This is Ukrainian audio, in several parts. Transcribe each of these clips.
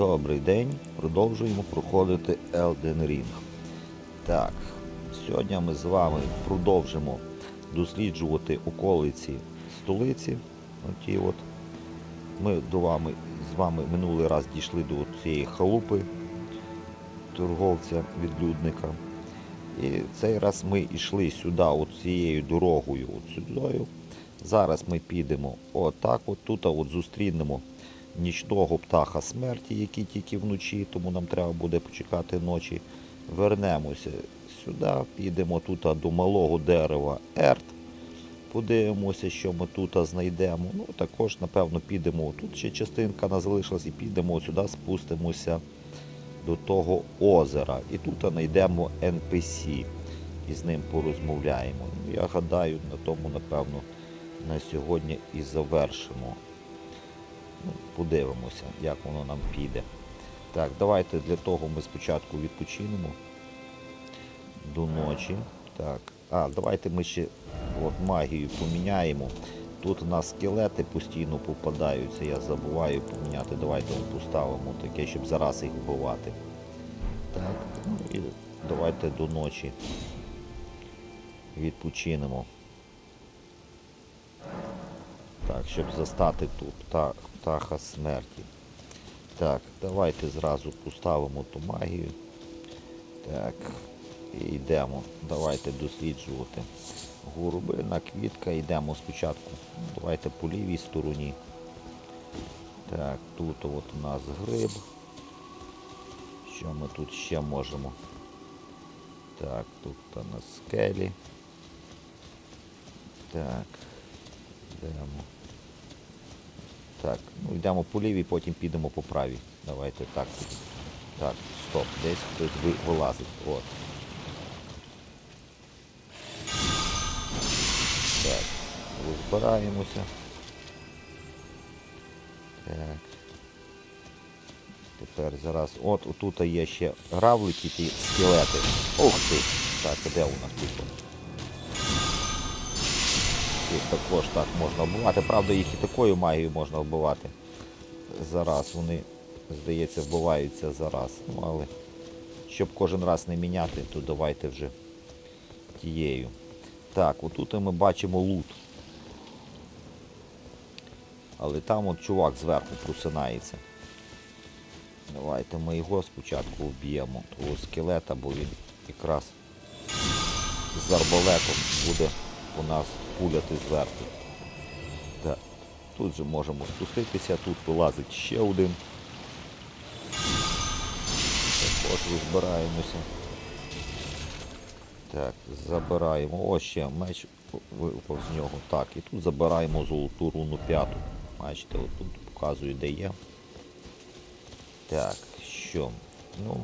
Добрий день. Продовжуємо проходити Elden Ring. Так, сьогодні ми з вами продовжимо досліджувати околиці столиці. Оті от. Ми до вами, з вами минулий раз дійшли до цієї халупи торговця відлюдника. І цей раз ми йшли сюди, от цією дорогою, от сюдою. Зараз ми підемо отак, от тут от зустрінемо нічного птаха смерті, який тільки вночі, тому нам треба буде почекати ночі. Вернемося сюди, підемо тут до малого дерева Ерт. Подивимося, що ми тут знайдемо. Ну, також, напевно, підемо. Тут ще частинка не залишилась і підемо сюди, спустимося до того озера. І тут знайдемо NPC і з ним порозмовляємо. Ну, я гадаю, на тому, напевно, на сьогодні і завершимо. Подивимося, як воно нам піде. Так, давайте для того ми спочатку відпочинемо до ночі. Так. А, давайте ми ще от, магію поміняємо. Тут у нас скелети постійно попадаються, я забуваю поміняти. Давайте поставимо таке, щоб зараз їх вбивати. Так, ну і давайте до ночі відпочинемо. Так, щоб застати тут пта- птаха смерті. Так, давайте зразу поставимо ту магію. Так, і йдемо. Давайте досліджувати. Горобина, квітка, йдемо спочатку. Давайте по лівій стороні. Так, тут от у нас гриб. Що ми тут ще можемо? Так, тут та на скелі. Так. Йдемо. Так, ну йдемо по лівій, потім підемо по правій. Давайте так. Так, стоп, десь хтось вилазить. От. Так, розбираємося. Так. Тепер зараз. От отут є ще гравлики, ті скелети. Ух ти! Так, де у нас тут? Їх також так можна вбивати. Правда, їх і такою магією можна вбивати. Зараз вони, здається, вбиваються зараз. Ну, але щоб кожен раз не міняти, то давайте вже тією. Так, отут ми бачимо лут. Але там от чувак зверху просинається. Давайте ми його спочатку вб'ємо, того скелета, бо він якраз з арбалетом буде у нас пуляти зверху. Так. Тут же можемо спуститися, тут вилазить ще один. Також розбираємося. Так, забираємо. Ось ще меч випав з нього. Так, і тут забираємо золоту руну п'яту. Бачите, от тут показую, де є. Так, що? Ну.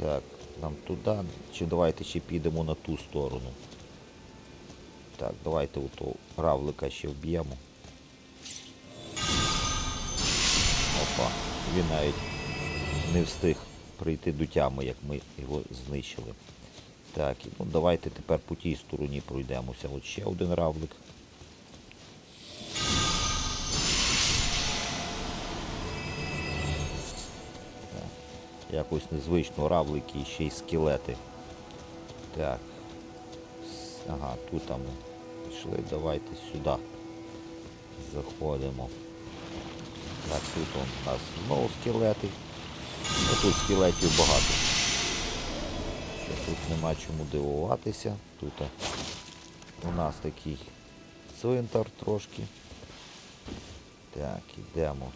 Так, нам туди. Чи давайте ще підемо на ту сторону. Так, давайте у того равлика ще вб'ємо. Опа, він навіть не встиг прийти до тями, як ми його знищили. Так, ну давайте тепер по тій стороні пройдемося. От ще один равлик. Так, Якось незвично равлики і ще й скелети. Так. Ага, тут ми пішли, давайте сюди. Заходимо. Так, тут у нас знову скелети. Ну, тут скелетів багато. Що тут нема чому дивуватися. Тут у нас такий цвинтар трошки. Так, ідемо.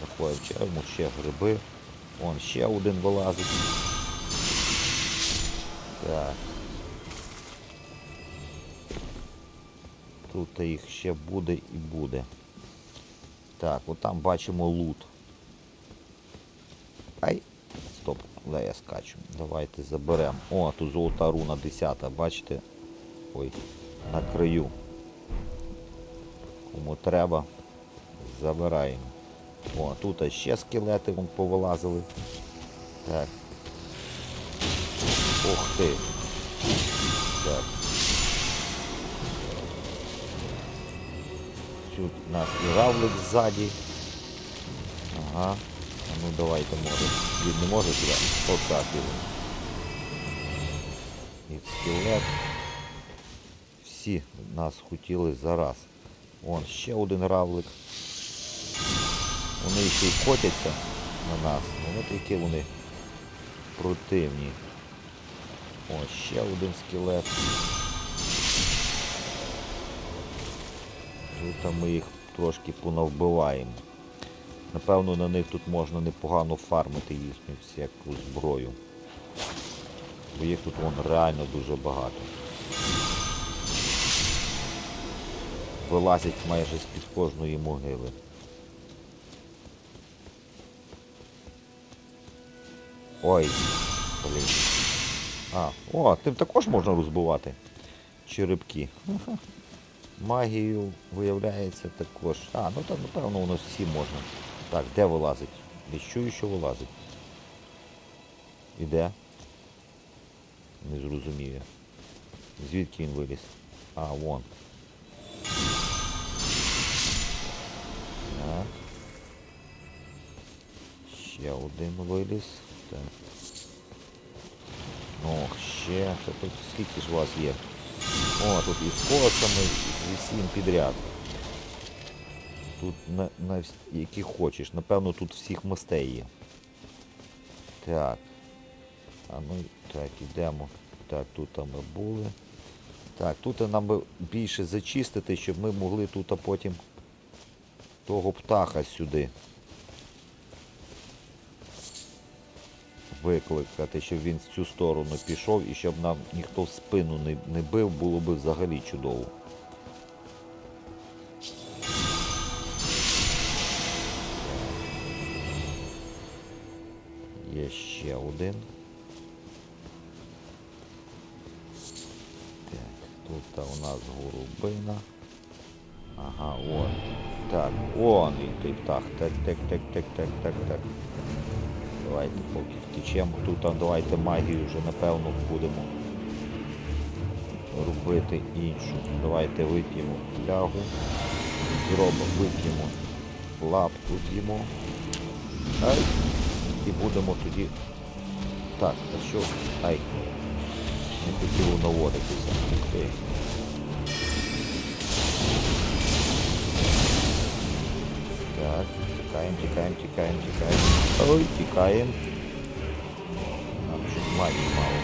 Заходимо, чаємо ще гриби. Вон ще один вилазить. Так. Тут їх ще буде і буде. Так, от там бачимо лут. Ай! Стоп, куди я скачу? Давайте заберемо. О, тут золота руна 10, бачите? Ой, на краю. Кому треба, забираємо. О, тут ще скелети вон повилазили. Так. Ох ти. Так. Тут у нас і равлик ззаді. Ага. ну давайте може. Він не може. Отак його. І скелет. Всі нас хотіли зараз. Вон ще один равлик. Вони ще й котяться на нас. Ну от які вони противні. О, ще один скелет. Там ми їх трошки понавбиваємо. Напевно, на них тут можна непогано фармити їхню всяку зброю. Бо їх тут вон реально дуже багато. Вилазять майже з-під кожної могили. Ой, блін. А, о, тим також можна розбивати черепки. Магію виявляється також. А, ну там напевно у нас всі можна. Так, де вилазить? Не чую, що вилазить. Іде? Не зрозумію. Звідки він виліз? А, вон. Так. Ще один виліз. Так. Ох, ще. Та тут скільки ж вас є? О, тут і з косами, і усім підряд. Тут на, на які хочеш. Напевно, тут всіх мастей є. Так. А ну так, ідемо. Так, тут ми були. Так, тут нам більше зачистити, щоб ми могли тут а потім того птаха сюди. Викликати, щоб він в цю сторону пішов і щоб нам ніхто в спину не, не бив, було б взагалі чудово. Ще один. Так, тут у нас голубина. Ага, вон. Так, вон він той птах. Так, так, так, так, так, так, так. Давайте поки втечемо. Тут давайте магію вже напевно будемо робити іншу. Давайте вип'ємо флягу. Зробимо, вип'ємо лапку з'їмо. І будемо тоді... Так, а що? Ай! Не хотіло наводитися. Окей. Так, тікаємо, тікаємо, тікаємо, тікаємо. Ой, тікаємо. Нам щось магії мало.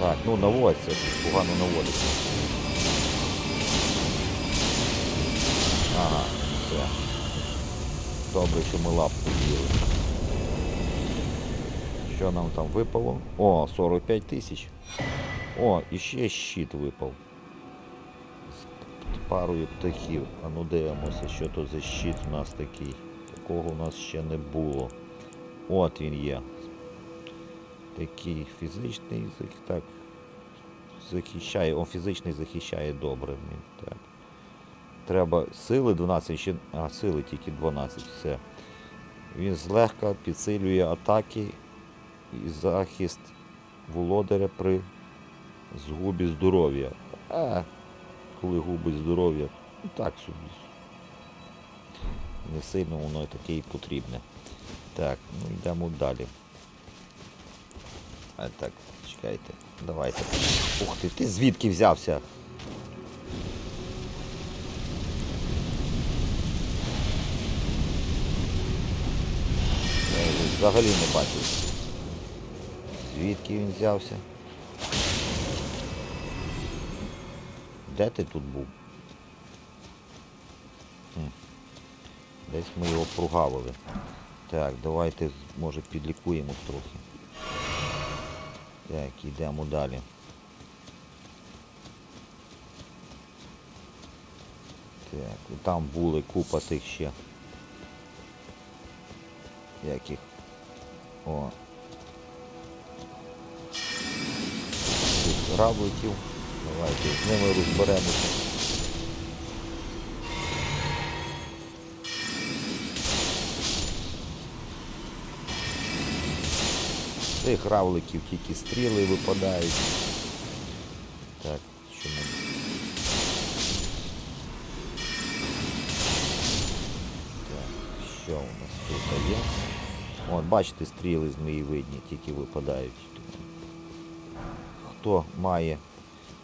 Так, ну наводься, погано наводиться. Ага, все. Добре, що ми лапку з'їли. Що нам там випало? О, 45 тисяч. О, і ще щит випав. З парою птахів. А ну дивимося, що то за щит у нас такий. Такого у нас ще не було. От він є. Такий фізичний, так. Захищає. О, фізичний захищає добре. Так. Треба сили 12, ще. А, сили тільки 12, все. Він злегка підсилює атаки і захист володаря при згубі здоров'я. А коли губить здоров'я, ну так собі. Не сильно воно таке і потрібне. Так, ну йдемо далі. А так, чекайте, давайте. Ух ти, ти звідки взявся? Взагалі не бачив. Звідки він взявся? Де ти тут був? Десь ми його прогавили. Так, давайте може підлікуємо трохи. Так, йдемо далі. Так, там були купа тих ще. Яких. О. Тут равликів. Давайте з ними розберемося. З Цих равликів тільки стріли випадають. Так, що ми. Так, що у нас тут є? От, бачите, стріли змієвидні тільки випадають. Хто має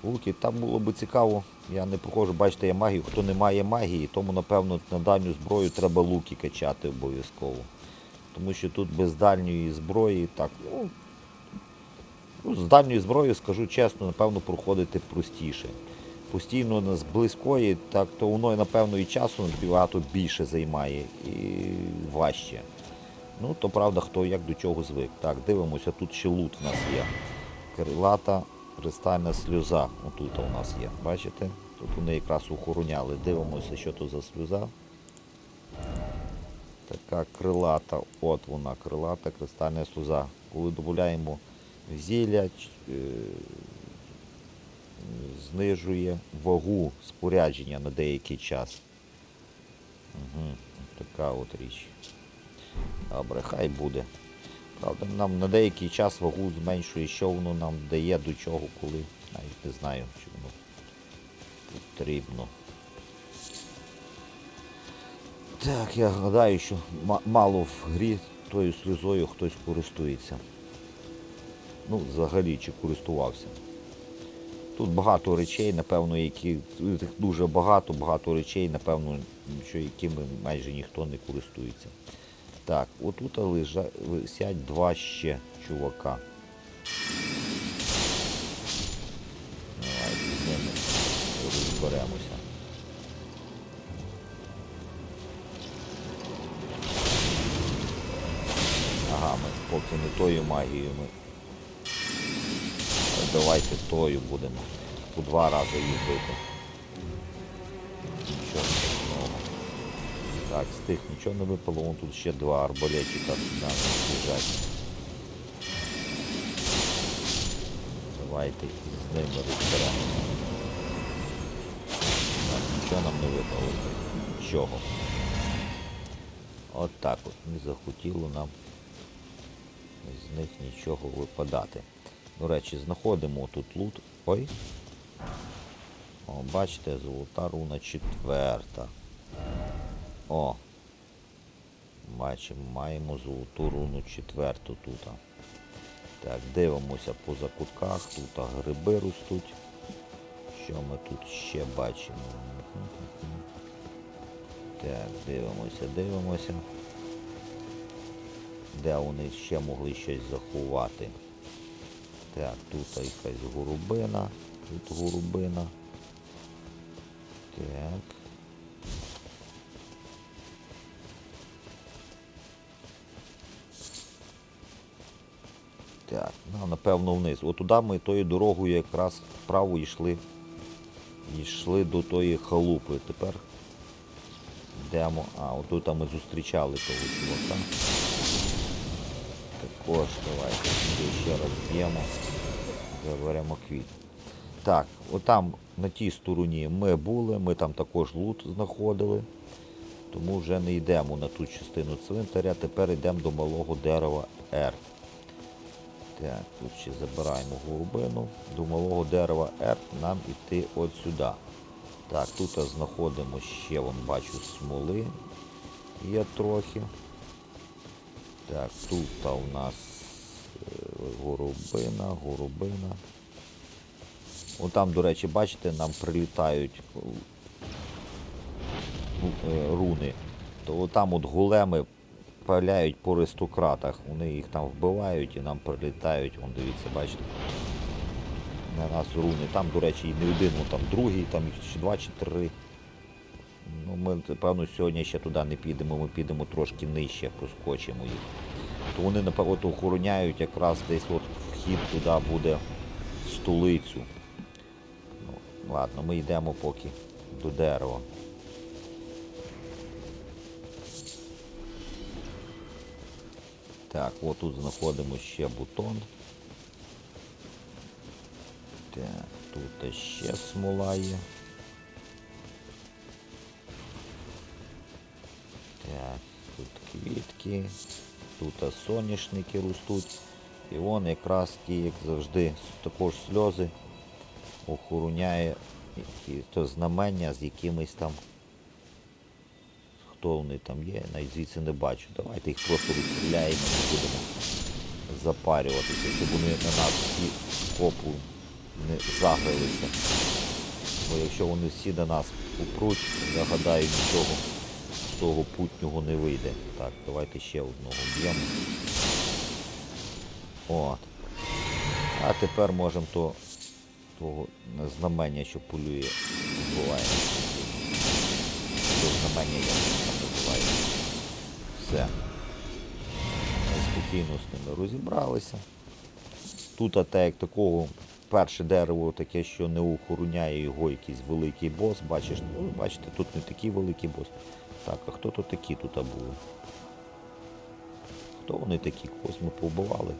луки, там було би цікаво, я не проходжу, бачите, я магію. Хто не має магії, тому напевно на дальню зброю треба луки качати обов'язково. Тому що тут без дальньої зброї, так, ну, ну з дальньої зброї, скажу чесно, напевно, проходити простіше. Постійно з близької, так то воно, напевно, і часу набагато більше займає і важче. Ну, то правда, хто як до чого звик. Так, дивимося, тут ще лут в нас є. Крилата кристальна сльоза. Отут у нас є. Бачите? Тут вони якраз охороняли. Дивимося, що то за сльоза. Така крилата, от вона, крилата кристальна сльоза. Коли додаємо зілля, е, знижує вагу спорядження на деякий час. Угу. Така от річ. Добре, хай буде. Правда, нам на деякий час вагу зменшує, що воно нам дає, до чого, коли. Навіть не знаю, чи воно потрібно. Так, я гадаю, що мало в грі тою сльозою хтось користується. Ну, взагалі, чи користувався. Тут багато речей, напевно, які дуже багато, багато речей, напевно, що якими майже ніхто не користується. Так, отут висять два ще чувака. Давайте з розберемося. Ага, ми поки не тою магією ми. Давайте тою будемо. По два рази їх бити. Так, з тих нічого не випало, вон тут ще два нас лежать. Давайте з ними розберемося. Так, нічого нам не випало. Нічого. От так от. Не захотіло нам з них нічого випадати. До речі, знаходимо тут лут. Ой. О, бачите, золота руна четверта. О. Бачимо, маємо золоту руну четверту тут. Так, дивимося по закутках. Тут гриби ростуть. Що ми тут ще бачимо? Так, дивимося, дивимося. Де вони ще могли щось заховати? Так, тут якась голубина, тут голубина. Так. Так, ну, напевно вниз. От туди ми тою дорогою якраз вправо йшли. Йшли до тої халупи. Тепер йдемо. А, отут ми зустрічали того чувака. Також давайте ще раз б'ємо. Заберемо квіт. Так, отам на тій стороні ми були, ми там також лут знаходили. Тому вже не йдемо на ту частину цвинтаря, тепер йдемо до малого дерева R. Так, тут ще забираємо голубину. До малого дерева R нам іти от сюди. Так, тут знаходимо ще, вон бачу, смоли є трохи. Так, тут у нас е, горобина, горобина. От там, до речі, бачите, нам прилітають е, руни. То там от големи паляють по аристократах. Вони їх там вбивають і нам прилітають. Вон дивіться, бачите. На нас руни. Там, до речі, і не один, ну там другий, там чи два чи три. Ну, ми, певно, сьогодні ще туди не підемо, ми підемо трошки нижче, проскочимо їх. То вони, напевно, охороняють якраз десь от вхід туди буде столицю. Ну, ладно, ми йдемо поки до дерева. Так, от тут знаходимо ще бутон. Так, тут ще смола є. Так, тут квітки, тут соняшники ростуть. І вон якраз ті, як завжди, також сльози охороняє то знамення з якимись там хто вони там є, навіть звідси не бачу. Давайте їх просто розстріляємо і будемо запарюватися, щоб вони на нас всі копу не загралися. Бо якщо вони всі на нас упруть, я гадаю, нічого з того путнього не вийде. Так, давайте ще одного б'ємо. От. А тепер можемо то того знамення, що полює, вбиваємо. Воно там називається. Все. Спокійно з ними розібралися. Тут а те, як такого перше дерево таке, що не охороняє його якийсь великий бос. Бачиш, ну, бачите, тут не такий великий бос. Так, а хто тут такі тут були? Хто вони такі? Когось ми побивали?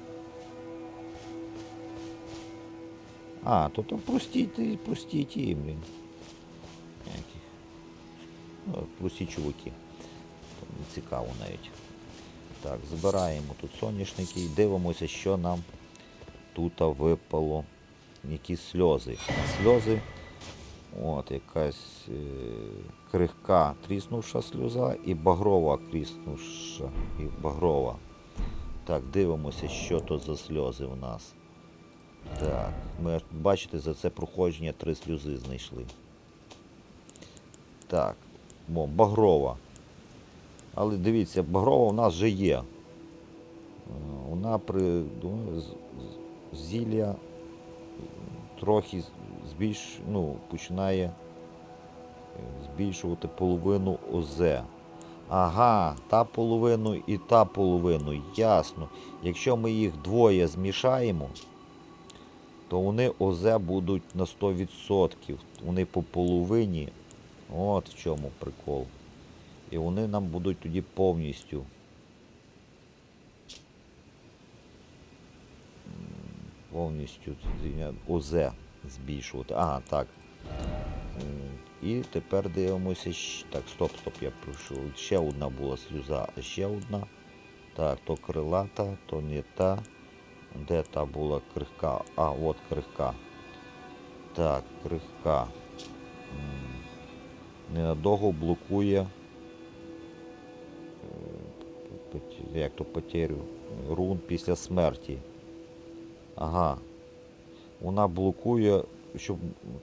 А, то там прості, ті- прості ті, блін. Які? Ну, чуваки. Цікаво навіть. Так, збираємо тут соняшники і дивимося, що нам тут випало. Якісь сльози. Сльози. От, якась е, крихка тріснувша сльоза і багрова тріснувша і багрова. Так, дивимося, що то за сльози в нас. Так, ми бачите, за це проходження три сльози знайшли. Так, багрова. Але дивіться, багрова у нас вже є. Е, Вона при ну, зілля трохи збільш, ну, починає е, збільшувати половину ОЗ. Ага, та половину і та половину. Ясно. Якщо ми їх двоє змішаємо, то вони ОЗ будуть на 100%. Вони по половині. От в чому прикол. І вони нам будуть тоді повністю. Повністю ОЗ збільшувати. Ага, так. І тепер дивимося. Так, стоп, стоп, я прошу. Ще одна була сльоза, а ще одна. Так, то крилата, то не та. Де та була крихка? А, от крихка. Так, крихка. Ненадовго блокує. е, Як то потерю рун після смерті. Ага. Вона блокує, щоб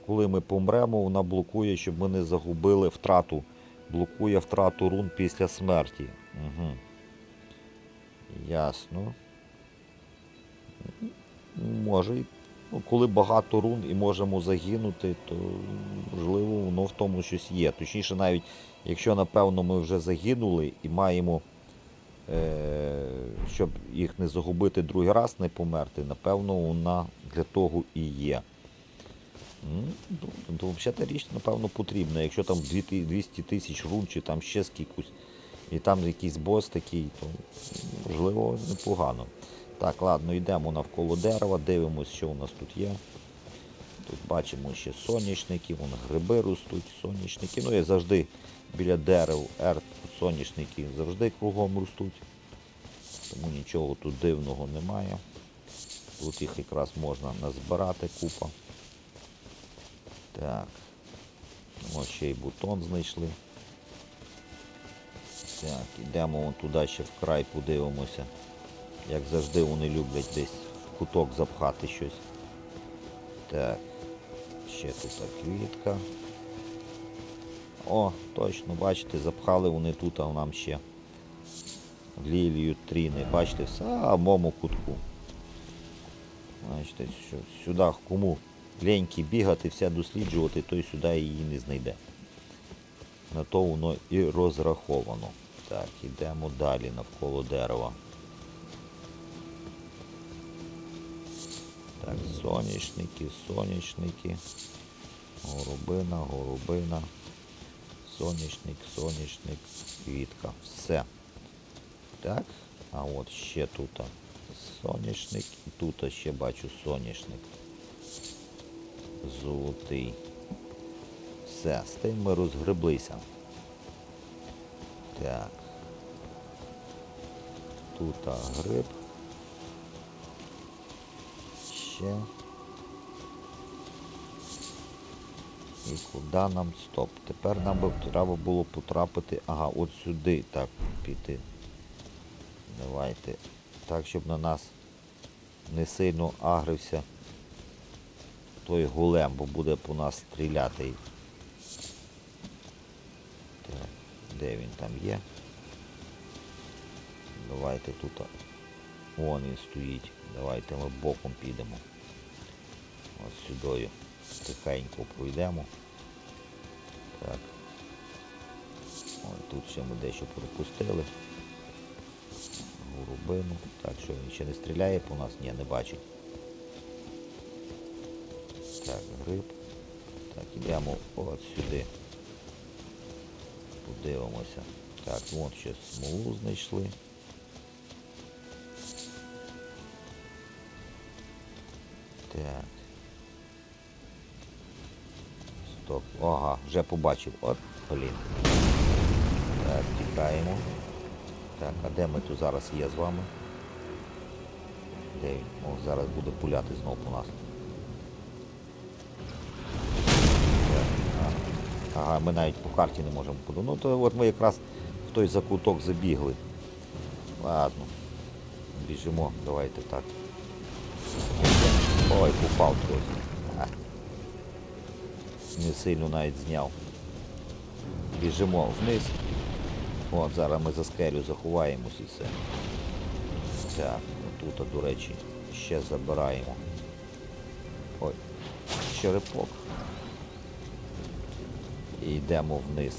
коли ми помремо, вона блокує, щоб ми не загубили втрату. Блокує втрату рун після смерті. Угу. Ясно. Може, і- ну, коли багато рун і можемо загинути, то можливо воно в тому щось є. Точніше, навіть якщо, напевно, ми вже загинули і маємо, е, щоб їх не загубити другий раз, не померти, напевно, вона для того і є. Ну, То взагалі та річ, напевно, потрібна. Якщо там 200 200 тисяч рун чи там ще скількось, і там якийсь бос такий, то можливо непогано. Так, ладно, йдемо навколо дерева, дивимося, що у нас тут є. Тут бачимо ще соняшники, вон гриби ростуть, соняшники. Ну, як завжди біля дерев, ер, соняшники завжди кругом ростуть. Тому нічого тут дивного немає. Тут їх якраз можна назбирати купа. Так. Ось ще й бутон знайшли. Так, ідемо туди ще в край подивимося. Як завжди вони люблять десь в куток запхати щось. Так. Ще тут квітка. О, точно, бачите, запхали вони тут, а нам ще лілію тріни. Бачите, в самому кутку. Бачите, що сюди кому леньки бігати, все досліджувати, той сюди її не знайде. На то воно і розраховано. Так, ідемо далі навколо дерева. Соняшники, соняшники. Горобина, горобина. Соняшник, соняшник, квітка. Все. Так. А от ще тут соняшник. І тут ще бачу соняшник. Золотий. Все, з тим ми розгреблися. Так. Тут гриб. Ще. І куди нам стоп? Тепер нам би треба було потрапити. Ага, от сюди так піти. Давайте. Так, щоб на нас не сильно агрився той голем, бо буде по нас стріляти. Так, де він там є? Давайте тут. Вон він стоїть. Давайте ми боком підемо. От сюди тихенько пройдемо. Так. Ой, тут ще ми дещо пропустили. Голубину. Так, що він ще не стріляє по нас? Ні, не бачить. Так, гриб. Так, ідемо от сюди. Подивимося. Так, вон ще смолу знайшли. Так. Стоп. Ага, вже побачив. От, блін. Так, тікаємо. Так, а де ми тут зараз є з вами? Де він? О, зараз буде пуляти знову по нас. Ага, ми навіть по карті не можемо подумати. Ну то от ми якраз в той закуток забігли. Ладно. Біжимо, давайте так. Ой, попав трохи. Не сильно навіть зняв. Біжимо вниз. От, зараз ми за скелю заховаємось і все. Так, тут, до речі, ще забираємо. Ой, черепок. І йдемо вниз.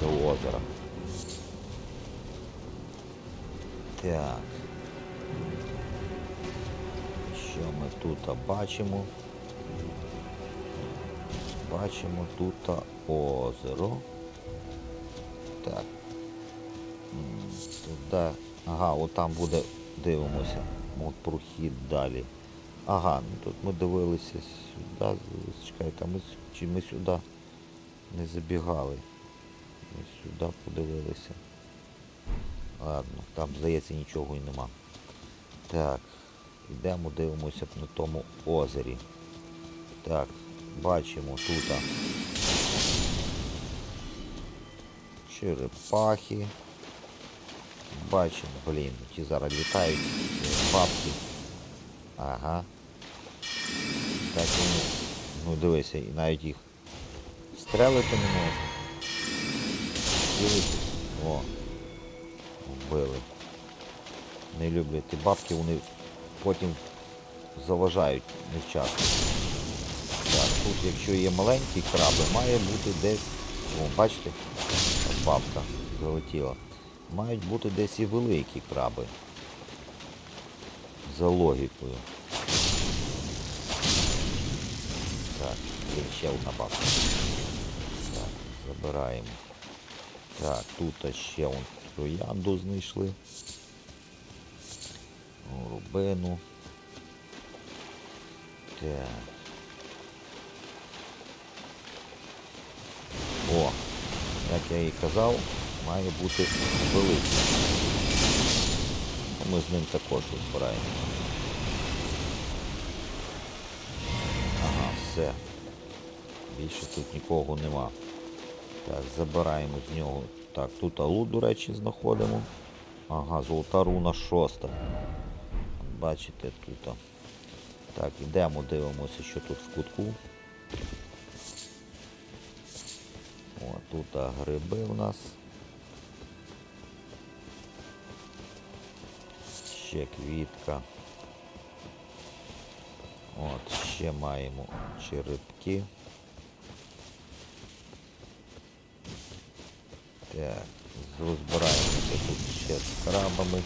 До озера. Так. Що ми тут бачимо? Бачимо тут озеро. Так. Туди. Ага, от там буде, дивимося. От прохід далі. Ага, ну тут ми дивилися сюди. Чекайте, ми, чи ми сюди не забігали? Ми сюди подивилися. Ладно, там здається нічого і нема. Так, йдемо, дивимося на тому озері. Так, бачимо тут. Черепахи. Бачимо, блін, ті зараз літають бабки. Ага. Так вони. Ну дивися, і навіть їх стрелити не можна. Дивись. О. Вбили. Не люблять ті бабки, вони потім заважають невчасно. Так, тут якщо є маленькі краби, має бути десь. О, бачите? Бабка залетіла. Мають бути десь і великі краби. За логікою. Так, є ще одна бабка. Так, забираємо. Так, тут ще троянду знайшли. Рубину. Так. О, як я і казав, має бути великий. Ми з ним також розбираємо. Ага, все. Більше тут нікого нема. Так, забираємо з нього. Так, тут алу, до речі, знаходимо. Ага, золота руна шоста. Бачите тут. Так, йдемо, дивимося, що тут в кутку. О, тут гриби у нас. Ще квітка. От, ще маємо черепки. Так, розбираємося тут ще з крабами.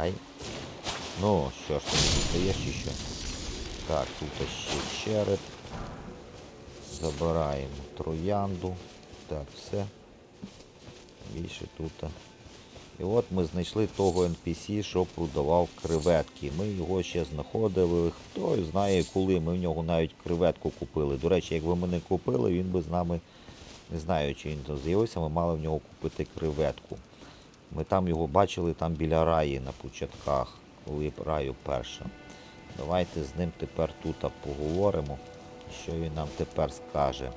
Ай. Ну, ти не дістаєш чи що? Так, тут ще череп. Забираємо троянду. Так, все. Більше тут. І от ми знайшли того NPC, що продавав креветки. Ми його ще знаходили. Хто знає коли. Ми в нього навіть креветку купили. До речі, якби ми не купили, він би з нами, не знаю, чи він з'явився, ми мали в нього купити креветку. Ми там його бачили там біля раї на початках, коли раю перша. Давайте з ним тепер тут поговоримо. Що він нам тепер скаже.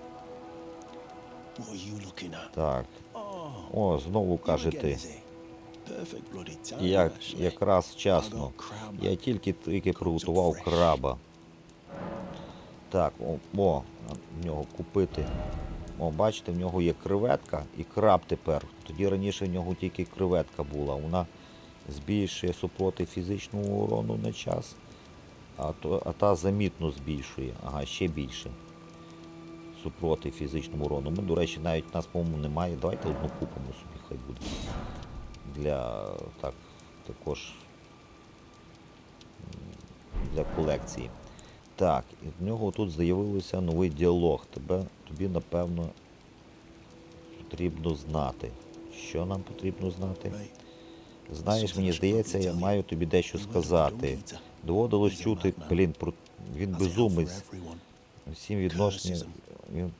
Так. О, знову каже ти. Як, якраз вчасно. Я тільки тільки приготував краба. Так, о, о, в нього купити. О, бачите, в нього є креветка і краб тепер. Тоді раніше в нього тільки креветка була. Вона збільшує супроти фізичного урону на час, а, то, а та замітно збільшує. Ага, ще більше. Супроти фізичному урону. Ми, до речі, навіть у нас, по-моєму, немає. Давайте одну купимо собі, хай буде. Для так, також для колекції. Так, і в нього тут з'явився новий діалог. Тебе, тобі, напевно, потрібно знати. Що нам потрібно знати? Знаєш, мені здається, я маю тобі дещо сказати. Доводилось чути, блін, про він безумець. Всім відношення. Він,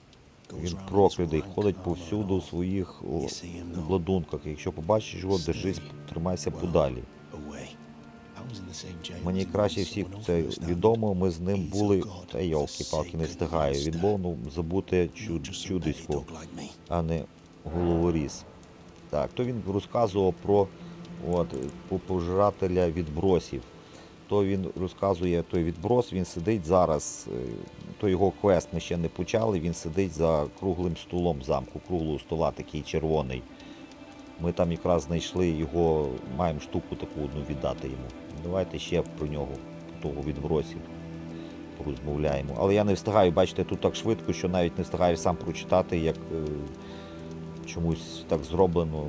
він проклятий, ходить повсюду у своїх обладунках. Якщо побачиш його, держись, тримайся подалі. Мені краще всіх це відомо. Ми з ним були. Та йолки-палки не forsaken встигаю. Він був ну, забути чуд, чудисько, а не головоріз. Так, то він розказував про от, пожирателя відбросів. То він розказує той відброс, він сидить зараз, е, то його квест ми ще не почали, він сидить за круглим столом замку, круглого стола, такий червоний. Ми там якраз знайшли його, маємо штуку таку одну віддати йому. Давайте ще про нього, того відбросів, порозмовляємо. Але я не встигаю, бачите, тут так швидко, що навіть не встигаю сам прочитати, як е, чомусь так зроблено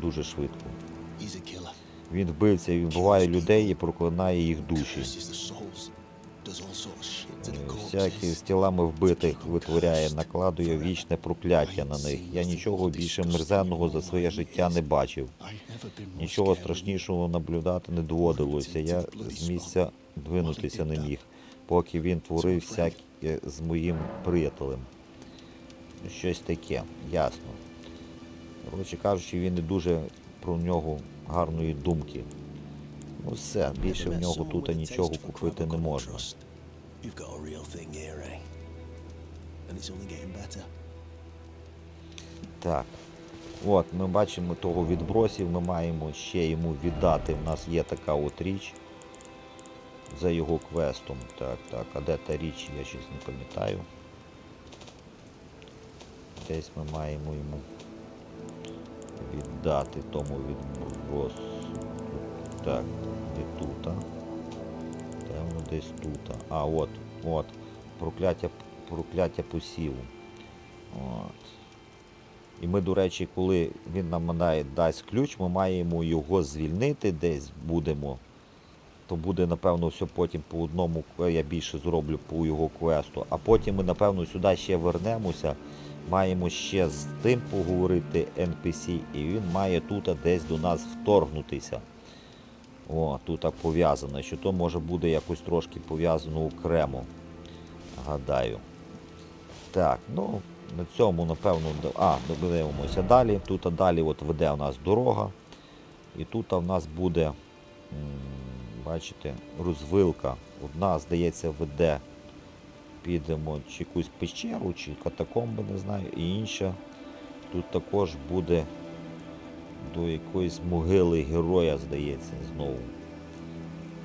дуже швидко. Він вбивця, він вбиває людей і проклинає їх душі. Всякі з тілами вбитих витворяє, накладує вічне прокляття на них. Я нічого більше мерзенного за своє життя не бачив. Нічого страшнішого наблюдати не доводилося. Я з місця двинутися не міг, поки він творив всяке з моїм приятелем. Щось таке, ясно. Коротше кажучи, він не дуже про нього гарної думки. Ну все, більше в нього тут нічого купити не можна. You've got a real thing here, eh? And it's only getting better. Так. От, ми бачимо того відбросів, ми маємо ще йому віддати. У нас є така от річ за його квестом. Так, так, а де та річ, я щось не пам'ятаю. Десь ми маємо йому віддати тому відбросу. Так, не тут. а. Де воно десь тут. А, от, от. Прокляття, прокляття посіву. От. І ми, до речі, коли він нам дасть ключ, ми маємо його звільнити десь будемо. То буде, напевно, все потім по одному, я більше зроблю по його квесту. А потім ми, напевно, сюди ще вернемося. Маємо ще з тим поговорити NPC, і він має тут десь до нас вторгнутися. О, тут так пов'язано, що то може буде якось трошки пов'язано окремо. Гадаю. Так, ну на цьому, напевно, а, дивимося далі. Тут а далі от веде у нас дорога. І тут у нас буде, бачите, розвилка. Одна, здається, веде. Підемо чи якусь печеру, чи катакомби, не знаю, і інша. Тут також буде до якоїсь могили героя, здається, знову.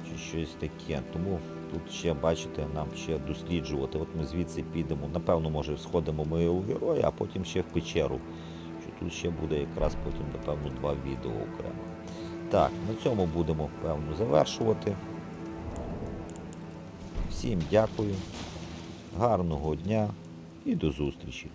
Чи щось таке. Тому тут ще, бачите, нам ще досліджувати. От ми звідси підемо. Напевно, може, сходимо ми у героя, а потім ще в печеру. Що тут ще буде якраз потім, напевно, два відео окремо. Так, на цьому будемо, певно, завершувати. Всім дякую, гарного дня і до зустрічі!